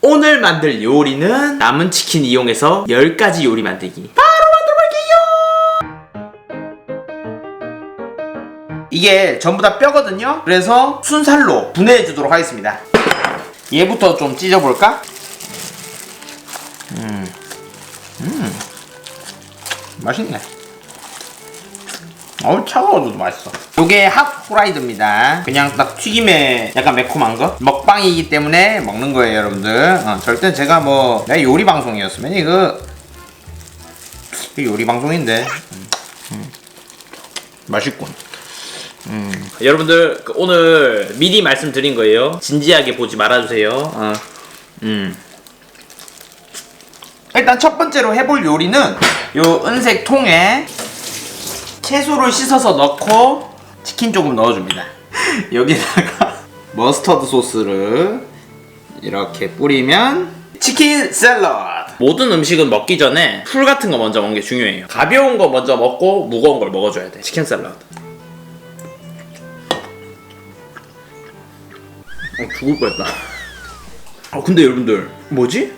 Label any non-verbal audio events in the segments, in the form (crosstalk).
오늘 만들 요리는 남은 치킨 이용해서 10가지 요리 만들기. 바로 만들어볼게요! 이게 전부 다 뼈거든요? 그래서 순살로 분해해 주도록 하겠습니다. 얘부터 좀 찢어볼까? 음, 음, 맛있네. 어우 차가워도 맛있어. 요게 핫 프라이드입니다. 그냥 딱 튀김에 약간 매콤한 거. 먹방이기 때문에 먹는 거예요, 여러분들. 어, 절대 제가 뭐 내 요리 방송이었으면 이거 이거 요리 방송인데 음, 음. 맛있군. 음. 여러분들 그 오늘 미리 말씀드린 거예요. 진지하게 보지 말아주세요. 어. 음. 일단 첫 번째로 해볼 요리는 요 은색 통에 채소를 씻어서 넣고 치킨 조금 넣어줍니다. (laughs) 여기다가 머스터드 소스를 이렇게 뿌리면 치킨 샐러드. 모든 음식은 먹기 전에 풀 같은 거 먼저 먹는 게 중요해요. 가벼운 거 먼저 먹고 무거운 걸 먹어줘야 돼. 치킨 샐러드. 어, 죽을 뻔했다. 아 (laughs) 근데 여러분들 뭐지?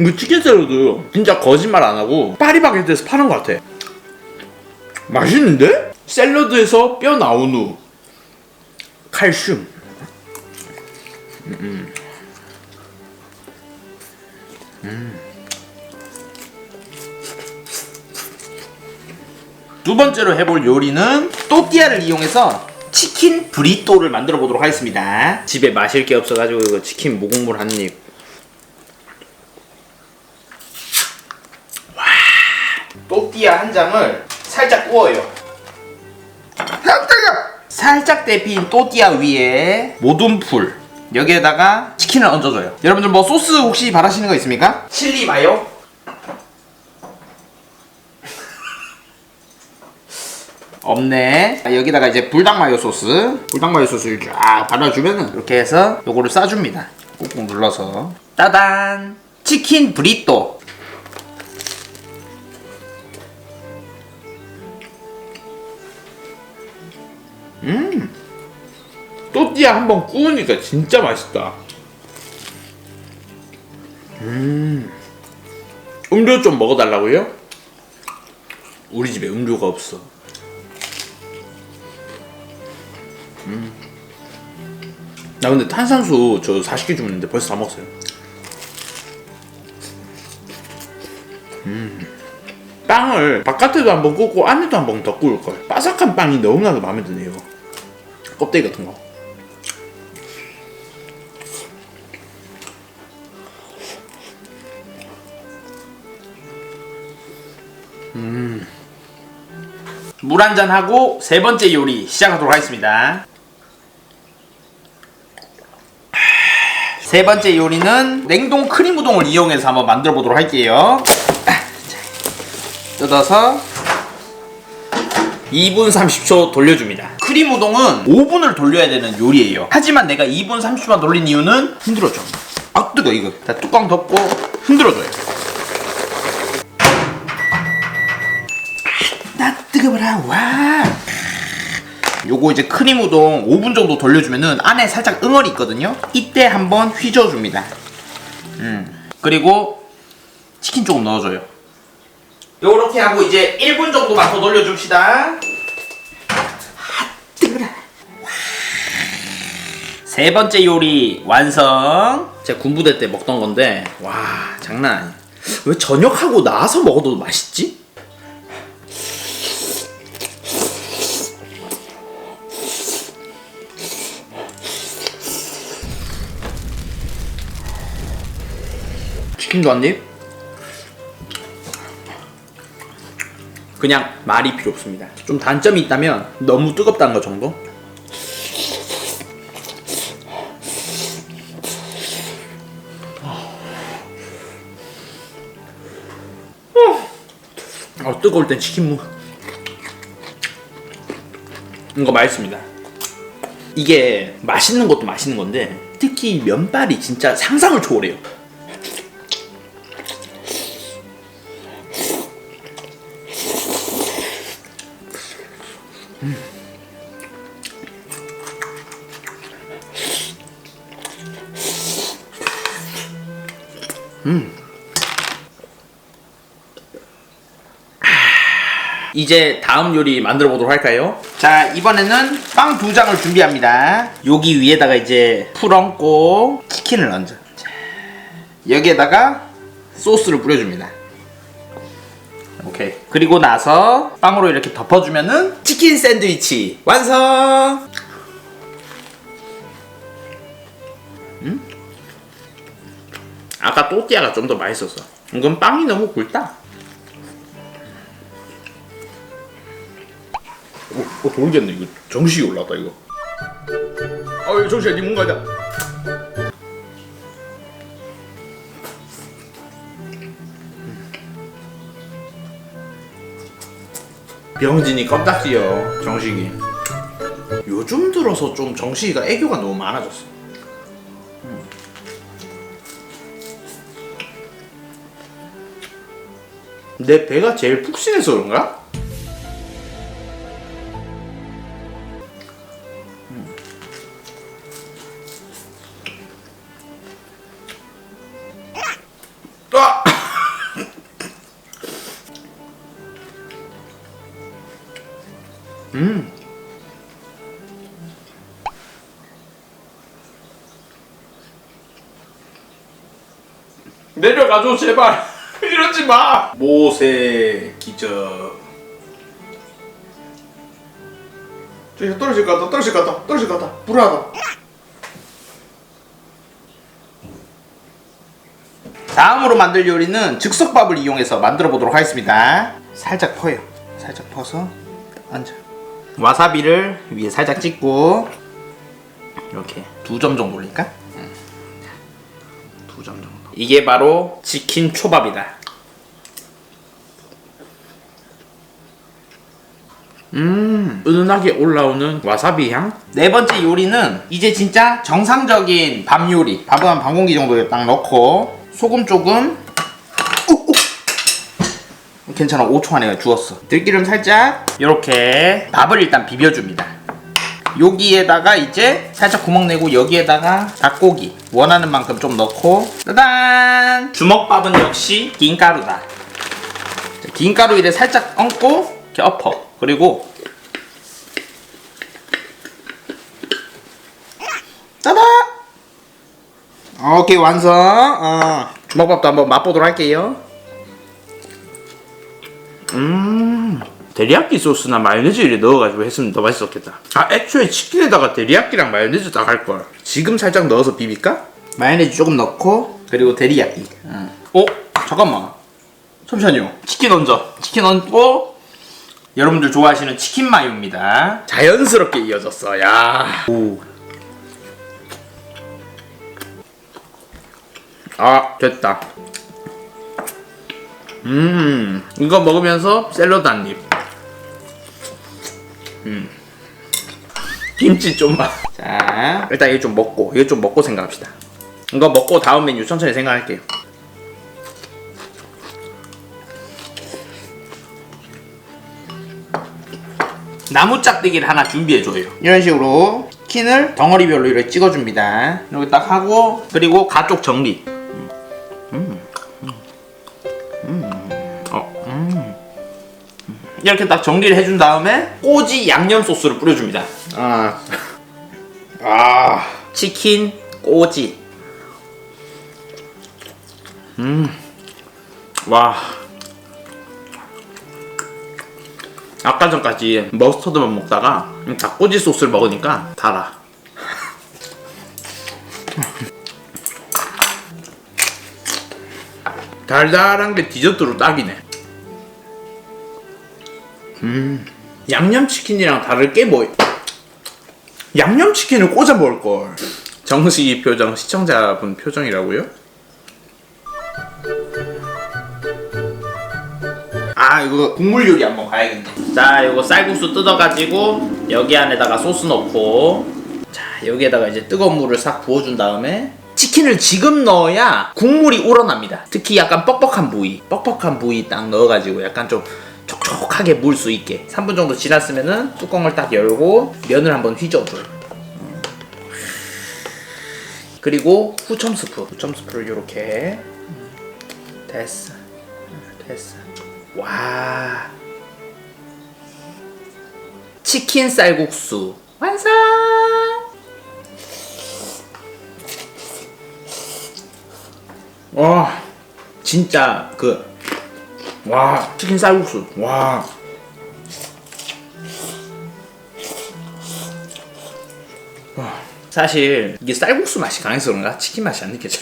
이거 치킨 샐러드 진짜 거짓말 안 하고 파리바게트에서 파는 것 같아. 맛있는데? 샐러드에서 뼈 나온 후 칼슘. 음. 음. 두 번째로 해볼 요리는 또띠아를 이용해서 치킨 브리또를 만들어 보도록 하겠습니다. 집에 마실 게 없어가지고 이거 치킨 무국물 한 입. 와, 또띠아 한 장을 구워요. 살짝 데핀 또띠아 위에 모든 풀 여기에다가 치킨을 얹어줘요. 여러분들 뭐 소스 혹시 바라시는 거 있습니까? 칠리 마요. 없네. 자, 여기다가 이제 불닭 마요 소스, 불닭 마요 소스를 쫙 발라주면은 이렇게 해서 요거를 싸줍니다. 꾹꾹 눌러서 따단 치킨 브리또. 또띠아 한번 구우니까 진짜 맛있다. 음, 음료 좀 먹어달라고요? 우리 집에 음료가 없어. 나 근데 탄산수 저 40개 주문했는데 벌써 다 먹었어요. 음. 빵을 바깥에도 한번 굽고 안에도 한번 더 구울 걸. 바삭한 빵이 너무나도 마음에 드네요. 껍데기 같은 거. 물 한 잔 하고 세 번째 요리 시작하도록 하겠습니다. 세 번째 요리는 냉동 크림 우동을 이용해서 한번 만들어 보도록 할게요. 뜯어서 2분 30초 돌려줍니다. 크림 우동은 5분을 돌려야 되는 요리예요. 하지만 내가 2분 30초만 돌린 이유는 흔들어줘. 아 뜨거 이거. 자 뚜껑 덮고 흔들어줘요. 뜨거워라 와. 요거 이제 크림 우동 5분 정도 돌려주면은 안에 살짝 응어리 있거든요. 이때 한번 휘저어줍니다. 음. 그리고 치킨 조금 넣어줘요. 요렇게 하고 이제 1분 정도만 더 돌려줍시다. 아, 뜨거라. 세 번째 요리 완성. 제가 군부대 때 먹던 건데 와 장난 아니야. 왜 저녁하고 나와서 먹어도 맛있지? 치킨도 한 입. 그냥 말이 필요 없습니다. 좀 단점이 있다면 너무 뜨겁다는 것 정도? 어, 뜨거울 땐 치킨무. 이거 맛있습니다. 이게 맛있는 것도 맛있는 건데 특히 면발이 진짜 상상을 초월해요. 이제 다음 요리 만들어 보도록 할까요? 자 이번에는 빵 두 장을 준비합니다. 여기 위에다가 이제 풀 얹고 치킨을 얹어. 자, 여기에다가 소스를 뿌려줍니다. 오케이. 그리고 나서 빵으로 이렇게 덮어주면은 치킨 샌드위치 완성. 아까 또띠아가 좀 더 맛있었어. 이건 빵이 너무 굵다. 어, 어 모르겠네 이거 정식이 올라왔다 이거. 어 정식아 니 뭔가냐? 병진이 껌딱지요 정식이. 요즘 들어서 좀 정식이가 애교가 너무 많아졌어. 내 배가 제일 푹신해서 그런가? 아! 음. 내려가줘 제발 이러지 마 모세 기적 저기 떨어질 것 같다 떨어질 것 같다 떨어질 것 같다 불안하다 다음으로 만들 요리는 즉석밥을 이용해서 만들어 보도록 하겠습니다. 살짝 퍼요. 살짝 퍼서 얹어. 와사비를 위에 살짝 찍고 이렇게 두 점 정도 올릴까? 두 점 정도. 이게 바로 치킨 초밥이다 음 은은하게 올라오는 와사비 향 네 번째 요리는 이제 진짜 정상적인 밥 요리. 밥은 한 반 공기 정도 딱 넣고 소금 조금. 괜찮아. 5초 안에 주웠어. 들기름 살짝 이렇게 밥을 일단 비벼줍니다. 여기에다가 이제 살짝 구멍 내고 여기에다가 닭고기 원하는 만큼 좀 넣고 짜잔! 주먹밥은 역시 긴 가루다. 자, 긴 가루 이래 살짝 얹고 이렇게 엎어. 그리고 짜다! 오케이 완성. 어. 주먹밥도 한번 맛보도록 할게요. 음 데리야끼 소스나 마요네즈 이렇게 넣어가지고 했으면 더 맛있었겠다 아 애초에 치킨에다가 데리야끼랑 마요네즈 딱 할걸 지금 살짝 넣어서 비빌까? 마요네즈 조금 넣고 그리고 데리야끼. 어. 어? 잠깐만. 잠시만요. 치킨 얹어. 치킨 얹고 여러분들 좋아하시는 치킨 마요입니다. 자연스럽게 이어졌어 야. 오. 아 됐다. 음 이거 먹으면서 샐러드 한 입. 음. 김치 좀만 자, 일단 이거 좀 먹고 이거 좀 먹고 생각합시다. 이거 먹고 다음 메뉴 천천히 생각할게요 나무 짝대기를 하나 준비해줘요. 이런 식으로 치킨을 덩어리별로 이렇게 찍어줍니다. 이렇게 딱 하고 그리고 가쪽 정리. 어, 이렇게 딱 정리를 해준 다음에 꼬지 양념 소스를 뿌려줍니다. 아, 아, 치킨 꼬지. 음, 와. 아까 전까지 머스터드만 먹다가 닭꼬지 소스를 먹으니까 달아. 달달한 게 디저트로 딱이네. 음, 양념치킨이랑 다를 게 뭐? 양념치킨을 꽂아 먹을 걸. 정식이 표정, 시청자분 표정이라고요? 아 이거 국물 요리 한번 가야겠네. 자, 요거 쌀국수 뜯어가지고 여기 안에다가 소스 넣고 자, 여기에다가 이제 뜨거운 물을 싹 부어준 다음에 치킨을 지금 넣어야 국물이 우러납니다. 특히 약간 뻑뻑한 부위, 뻑뻑한 부위 딱 넣어가지고 약간 좀 촉촉하게 물 수 있게 3분 정도 지났으면은 뚜껑을 딱 열고 면을 한번 휘저어줘요. 음. 그리고 후첨 스프, 후첨 스프를 이렇게 됐어 됐어 와. 치킨 쌀국수. 완성! 와 진짜 그 와 치킨 쌀국수. 와. 와, 사실 이게 쌀국수 맛이 강해서 그런가? 치킨 맛이 안 느껴져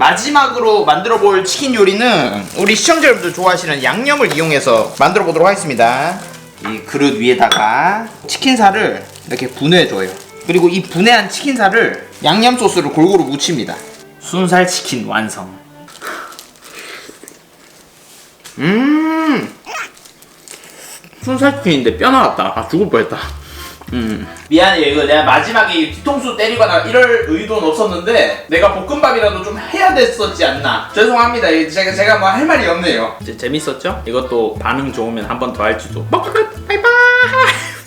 마지막으로 만들어 볼 치킨 요리는 우리 시청자 여러분들 좋아하시는 양념을 이용해서 만들어 보도록 하겠습니다. 이 그릇 위에다가 치킨살을 이렇게 분해해 줘요. 그리고 이 분해한 치킨살을 양념 소스를 골고루 묻힙니다. 순살 치킨 완성. 음. 순살 치킨인데 뼈 나왔다. 아 죽을 뻔했다. 음. 미안해 이거. 내가 마지막에 이 뒤통수 때리거나 이럴 의도는 없었는데 내가 볶음밥이라도 좀 해야 됐었지 않나. 죄송합니다. 제가 제가 뭐 할 말이 없네요. 이제 재밌었죠? 이것도 반응 좋으면 한 번 더 할지도